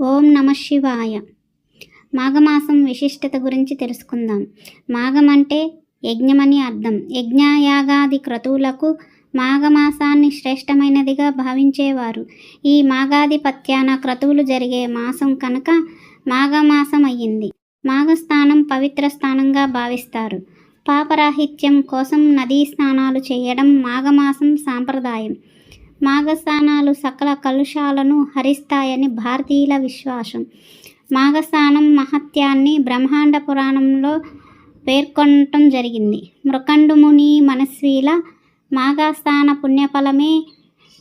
ఓం నమ శివాయ. మాఘమాసం విశిష్టత గురించి తెలుసుకుందాం. మాఘం అంటే యజ్ఞమని అర్థం. యజ్ఞయాగాది క్రతువులకు మాఘమాసాన్ని శ్రేష్టమైనదిగా భావించేవారు. ఈ మాఘాధిపత్యాన క్రతువులు జరిగే మాసం కనుక మాఘమాసం అయ్యింది మాఘస్థానం పవిత్ర స్థానంగా భావిస్తారు. పాపరాహిత్యం కోసం నదీ స్నానాలు చేయడం మాఘమాసం సాంప్రదాయం. మాఘస్నానాలు సకల కలుషాలను హరిస్తాయని భారతీయుల విశ్వాసం. మాఘస్నానం మహత్యాన్ని బ్రహ్మాండ పురాణంలో పేర్కొనటం జరిగింది. మృకండుముని మనస్వీల మాఘస్థాన పుణ్యఫలమే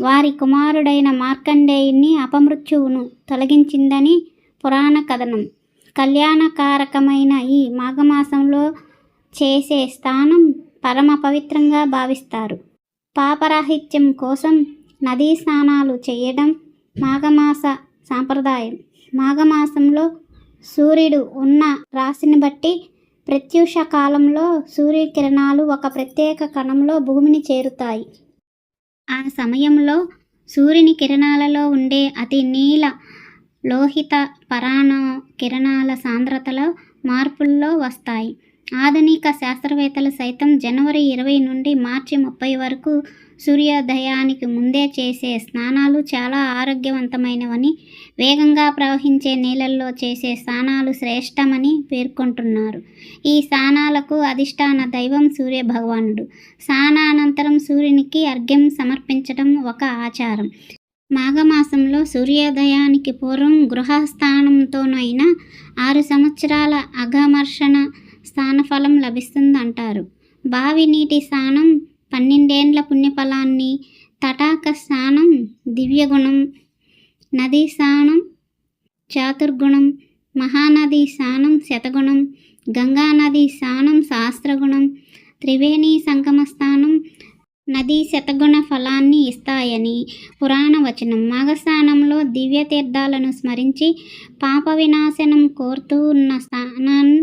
వారి కుమారుడైన మార్కండేయుని అపమృత్యువును తొలగించిందని పురాణ కథనం. కళ్యాణకారకమైన ఈ మాఘమాసంలో చేసే స్థానం పరమ పవిత్రంగా భావిస్తారు. పాపరాహిత్యం కోసం నదీ స్నానాలు చేయడం మాఘమాస సాంప్రదాయం. మాఘమాసంలో సూర్యుడు ఉన్న రాశిని బట్టి ప్రత్యూష కాలంలో సూర్యకిరణాలు ఒక ప్రత్యేక కణంలో భూమిని చేరుతాయి. ఆ సమయంలో సూర్యుని కిరణాలలో ఉండే అతి నీల లోహిత పరాణ కిరణాల సాంద్రతలో మార్పుల్లో వస్తాయి. ఆధునిక శాస్త్రవేత్తలు సైతం జనవరి ఇరవై నుండి మార్చి ముప్పై వరకు సూర్యోదయానికి ముందే చేసే స్నానాలు చాలా ఆరోగ్యవంతమైనవని వేగంగా ప్రవహించే నీళ్ళల్లో చేసే స్నానాలు శ్రేష్టమని పేర్కొంటున్నారు. ఈ స్నానాలకు అధిష్టాన దైవం సూర్య భగవానుడు స్నానానంతరం సూర్యునికి అర్ఘ్యం సమర్పించడం ఒక ఆచారం. మాఘమాసంలో సూర్యోదయానికి పూర్వం గృహస్థానంతోనైనా ఆరు సంవత్సరాల అఘమర్షణ స్థానఫలం లభిస్తుందంటారు. బావి నీటి స్నానం పన్నెండేండ్ల పుణ్యఫలాన్ని తటాక స్నానం దివ్యగుణం నదీ స్నానం చాతుర్గుణం మహానది స్నానం శతగుణం గంగానది స్నానం శాస్త్రగుణం త్రివేణి సంగమ స్థానం నదీ శతగుణ ఫలాన్ని ఇస్తాయని పురాణ వచనం మాఘస్థానంలో దివ్య తీర్థాలను స్మరించి పాప వినాశనం కోరుతూ ఉన్న స్నానాన్ని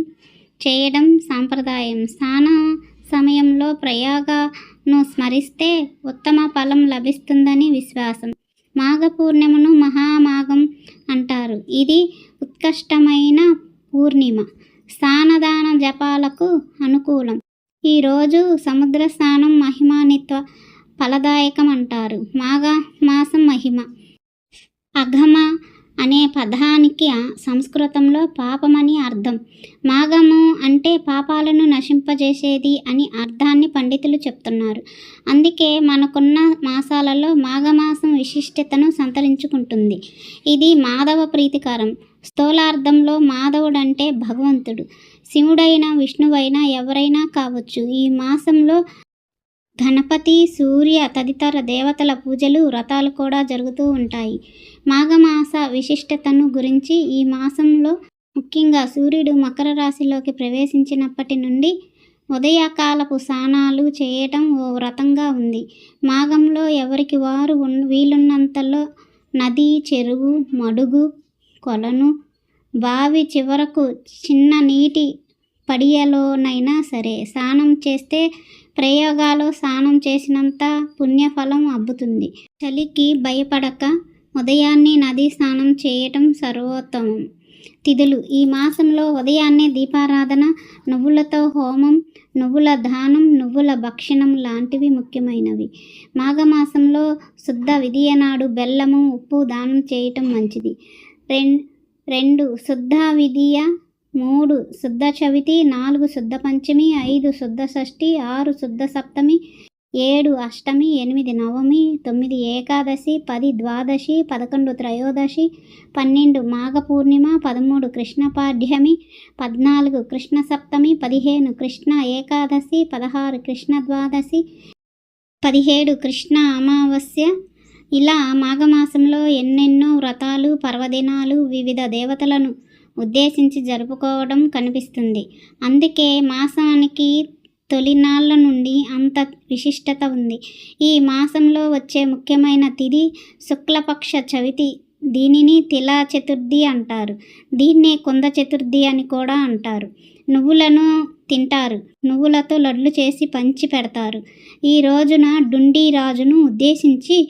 చేయడం సాంప్రదాయం. స్నాన సమయంలో ప్రయాగను స్మరిస్తే ఉత్తమ ఫలం లభిస్తుందని విశ్వాసం. మాఘ పూర్ణిమను మహామాఘం అంటారు. ఇది ఉత్కష్టమైన పూర్ణిమ. స్నానదాన జపాలకు అనుకూలం. ఈరోజు సముద్ర స్నానం మహిమానిత్వ ఫలదాయకం అంటారు. మాఘ మాసం మహిమ. అఘమ అనే పదానికి సంస్కృతంలో పాపమని అర్థం. మాఘము అంటే పాపాలను నశింపజేసేది అని అర్థాన్ని పండితులు చెప్తున్నారు. అందుకే మనకున్న మాసాలలో మాఘమాసం విశిష్టతను సంతరించుకుంటుంది. ఇది మాధవ ప్రీతికరం. స్థూలార్థంలో మాధవుడంటే భగవంతుడు. శివుడైనా విష్ణువైనా ఎవరైనా కావచ్చు ఈ మాసంలో గణపతి సూర్య తదితర దేవతల పూజలు వ్రతాలు కూడా జరుగుతూ ఉంటాయి. మాఘమాస విశిష్టతను గురించి ఈ మాసంలో ముఖ్యంగా సూర్యుడు మకర రాశిలోకి ప్రవేశించినప్పటి నుండి ఉదయకాలపు స్నానాలు చేయటం ఓ వ్రతంగా ఉంది. మాఘంలో ఎవరికి వారు వీలున్నంతలో నది చెరువు మడుగు కొలను బావి చివరకు చిన్న నీటి పడియలోనైనా సరే స్నానం చేస్తే ప్రయోగాలు స్నానం చేసినంత పుణ్యఫలం అబ్బుతుంది. చలికి భయపడక ఉదయాన్నే నదీ స్నానం చేయటం సర్వోత్తమం. తిథులు. ఈ మాసంలో ఉదయాన్నే దీపారాధన నువ్వులతో హోమం నువ్వుల దానం నువ్వుల భక్షణం లాంటివి ముఖ్యమైనవి. మాఘమాసంలో శుద్ధ విధియనాడు బెల్లము ఉప్పు దానం చేయటం మంచిది. రెం రెండు. శుద్ధ విధియ మూడు శుద్ధ చవితి నాలుగు శుద్ధ పంచమి ఐదు శుద్ధ షష్ఠి ఆరు శుద్ధ సప్తమి ఏడు అష్టమి ఎనిమిది నవమి తొమ్మిది ఏకాదశి పది ద్వాదశి పదకొండు త్రయోదశి పన్నెండు మాఘ పూర్ణిమ పదమూడు కృష్ణపాఠ్యమి పద్నాలుగు కృష్ణ సప్తమి పదిహేను కృష్ణ ఏకాదశి పదహారు కృష్ణ ద్వాదశి పదిహేడు కృష్ణ అమావాస్య. ఇలా మాఘమాసంలో ఎన్నెన్నో వ్రతాలు పర్వదినాలు వివిధ దేవతలను ఉద్దేశించి జరుపుకోవడం కనిపిస్తుంది. అందుకే మాసానికి తొలినాళ్ళ నుండి అంత విశిష్టత ఉంది. ఈ మాసంలో వచ్చే ముఖ్యమైన తిథి శుక్లపక్ష చవితి. దీనిని తిలా చతుర్థి అంటారు. దీన్నే కుంద చతుర్థి అని కూడా అంటారు. నువ్వులను తింటారు. నువ్వులతో లడ్లు చేసి పంచి పెడతారు. ఈ రోజున డుండి రాజును ఉద్దేశించి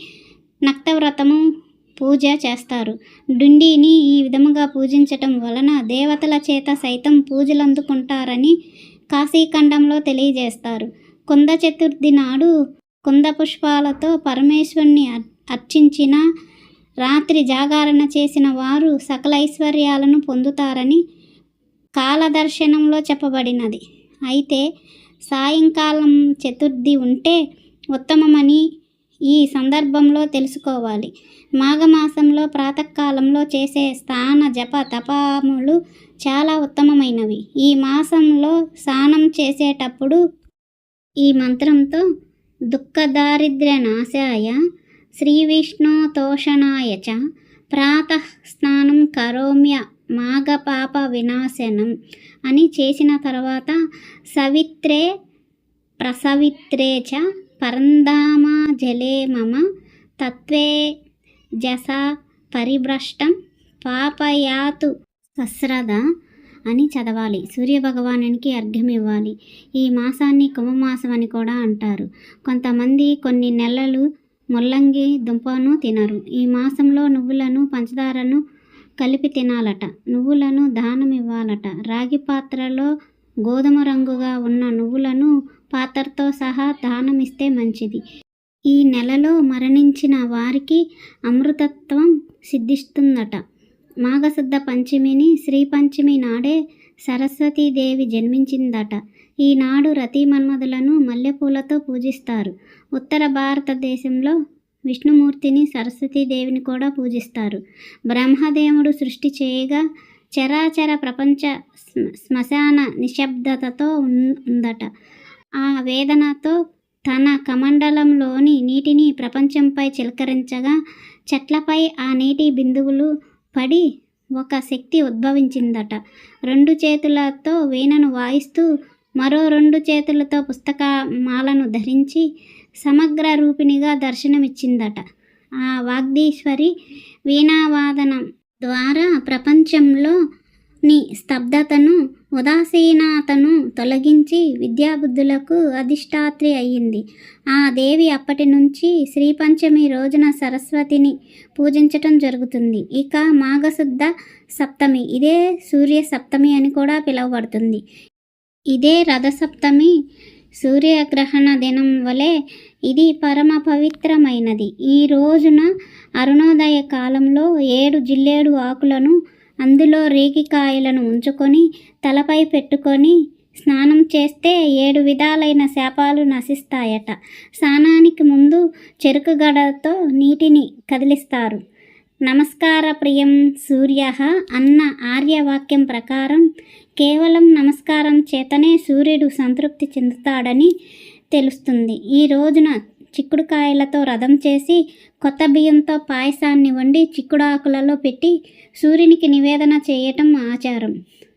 నక్తవ్రతము పూజ చేస్తారు. డుండిని ఈ విధముగా పూజించటం వలన దేవతల చేత సైతం పూజలు అందుకుంటారని కాశీఖండంలో తెలియజేస్తారు. కుంద చతుర్థి నాడు కుంద పుష్పాలతో పరమేశ్వరుని అర్- అర్చించిన రాత్రి జాగరణ చేసిన వారు సకల ఐశ్వర్యాలను పొందుతారని కాలదర్శనంలో చెప్పబడినది. అయితే సాయంకాలం చతుర్థి ఉంటే ఉత్తమమని ఈ సందర్భంలో తెలుసుకోవాలి. మాఘమాసంలో ప్రాతకాలంలో చేసే స్నాన జప తపములు చాలా ఉత్తమమైనవి. ఈ మాసంలో స్నానం చేసేటప్పుడు ఈ మంత్రంతో దుఃఖ దారిద్ర్య నాశాయ శ్రీ విష్ణు తోషణాయ చ ప్రాతః స్నానం కరోమ్య మాఘపాప వినాశనం అని చేసిన తర్వాత సవిత్రే ప్రసవిత్రే చ పరంధామ జలే మమ తత్వే జస పరిభ్రష్టం పాపయాతు సస్రద అని చదవాలి. సూర్యభగవానునికి అర్ఘ్యం ఇవ్వాలి. ఈ మాసాన్ని కుంభమాసం అని కూడా అంటారు. కొంతమంది కొన్ని నెలలు ముల్లంగి దుంపను తినరు. ఈ మాసంలో నువ్వులను పంచదారను కలిపి తినాలట. నువ్వులను దానం ఇవ్వాలట రాగి పాత్రలో గోధుమ రంగుగా ఉన్న నువ్వులను పాత్రతో సహా దానం ఇస్తే మంచిది. ఈ నెలలో మరణించిన వారికి అమృతత్వం సిద్ధిస్తుందట. మాఘశుద్ధ పంచమిని శ్రీ పంచమి నాడే సరస్వతీదేవి జన్మించిందట. ఈనాడు రతి మన్మధులను మల్లెపూలతో పూజిస్తారు. ఉత్తర భారతదేశంలో విష్ణుమూర్తిని సరస్వతీదేవిని కూడా పూజిస్తారు. బ్రహ్మదేవుడు సృష్టి చేయగా చరాచర ప్రపంచ శ్మశాన నిశ్శబ్దతతో ఉందట. ఆ వేదనతో తన కమండలంలోని నీటిని ప్రపంచంపై చిలకరించగా చెట్లపై ఆ నీటి బిందువులు పడి ఒక శక్తి ఉద్భవించిందట. రెండు చేతులతో వీణను వాయిస్తూ మరో రెండు చేతులతో పుస్తక మాలను ధరించి సమగ్ర రూపిణిగా దర్శనమిచ్చిందట. ఆ వాగ్దీశ్వరి వీణావాదనం ద్వారా ప్రపంచంలో నీ స్తబ్దతను ఉదాసీనతను తొలగించి విద్యాబుద్ధులకు అధిష్టాత్రి అయ్యింది. ఆ దేవి అప్పటి నుంచి శ్రీ పంచమి రోజున సరస్వతిని పూజించటం జరుగుతుంది. ఇక మాఘశుద్ధ సప్తమి ఇదే సూర్య సప్తమి అని కూడా పిలువబడుతుంది. ఇదే రథసప్తమి సూర్యగ్రహణ దినం వలె ఇది పరమ పవిత్రమైనది. ఈ రోజున అరుణోదయ కాలంలో ఏడు జిల్లేడు ఆకులను అందులో రేగికాయలను ఉంచుకొని తలపై పెట్టుకొని స్నానం చేస్తే ఏడు విధాలైన శాపాలు నశిస్తాయట. స్నానానికి ముందు చెరుకు గడతో నీటిని కదిలిస్తారు. నమస్కార ప్రియం సూర్య అన్న ఆర్యవాక్యం ప్రకారం కేవలం నమస్కారం చేతనే సూర్యుడు సంతృప్తి చెందుతాడని తెలుస్తుంది. ఈ రోజున చిక్కుడుకాయలతో రథం చేసి కొత్త బియ్యంతో పాయసాన్ని వండి చిక్కుడాకులలో పెట్టి సూర్యునికి నివేదన చేయటం ఆచారం.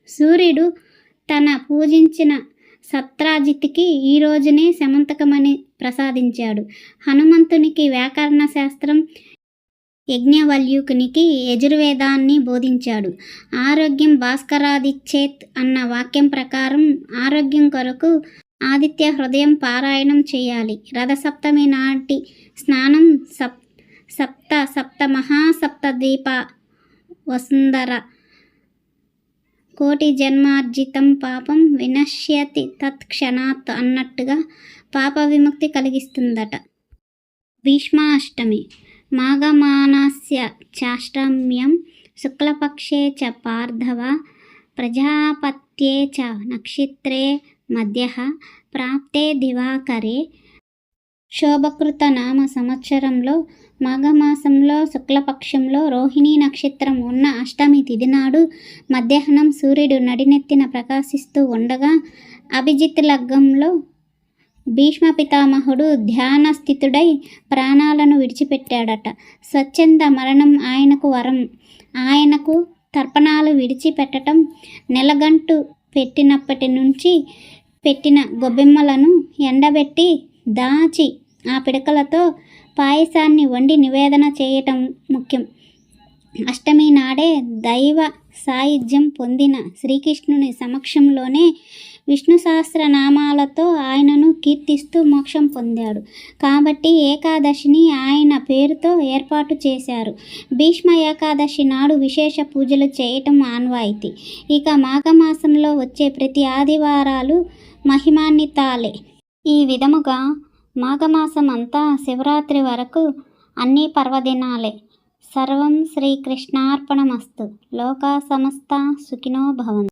సూర్యుడు తన పూజించిన సత్రాజిత్కి ఈ రోజునే సమంతకమని ప్రసాదించాడు. హనుమంతునికి వ్యాకరణ శాస్త్రం యజ్ఞవల్యుకునికి యజుర్వేదాన్ని బోధించాడు. ఆరోగ్యం భాస్కరాదిచ్చేత్ అన్న వాక్యం ప్రకారం ఆరోగ్యం కొరకు ఆదిత్య హృదయం పారాయణం చేయాలి. రథసప్తమి నాటి స్నానం సప్ సప్త సప్త మహాసప్త దీప వసుంధర. కోటి జన్మార్జితం పాపం వినశ్యతి తత్క్షణాత్ అన్నట్టుగా పాప విముక్తి కలిగిస్తుందట. భీష్మాష్టమి. మాఘమానస్య చాష్టమ్యం శుక్లపక్షే చ పార్థవ ప్రజాపత్యే చ నక్షత్రే మధ్య ప్రాప్తే దివాకరే శోభకృత నామ సంవత్సరంలో మాఘమాసంలో శుక్లపక్షంలో రోహిణీ నక్షత్రం ఉన్న అష్టమి తిథి నాడు మధ్యాహ్నం సూర్యుడు నడినెత్తిన ప్రకాశిస్తూ ఉండగా అభిజిత్ లగ్గంలో భీష్మ పితామహుడు ధ్యాన స్థితుడై ప్రాణాలను విడిచిపెట్టాడట. స్వచ్ఛంద మరణం ఆయనకు వరం. ఆయనకు తర్పణాలు విడిచిపెట్టడం నెలగంటు పెట్టినప్పటి నుంచి పెట్టిన గొబ్బెమ్మలను ఎండబెట్టి దాచి ఆ పిడకలతో పాయసాన్ని వండి నివేదన చేయటం ముఖ్యం. అష్టమి నాడే దైవ సాయుధ్యం పొందిన శ్రీకృష్ణుని సమక్షంలోనే విష్ణు సహస్రనామాలతో ఆయనను కీర్తిస్తూ మోక్షం పొందాడు. కాబట్టి ఏకాదశిని ఆయన పేరుతో ఏర్పాటు చేశారు. భీష్మ ఏకాదశి నాడు విశేష పూజలు చేయటం ఆన్వాయితీ. ఇక మాఘమాసంలో వచ్చే ప్రతి ఆదివారాలు మహిమాన్వితాలే ఈ విధముగా మాఘమాసం అంతా శివరాత్రి వరకు అన్ని పర్వదినాలే. సర్వం శ్రీకృష్ణార్పణమస్తు. లోకా సమస్త సుఖినో భవంతు.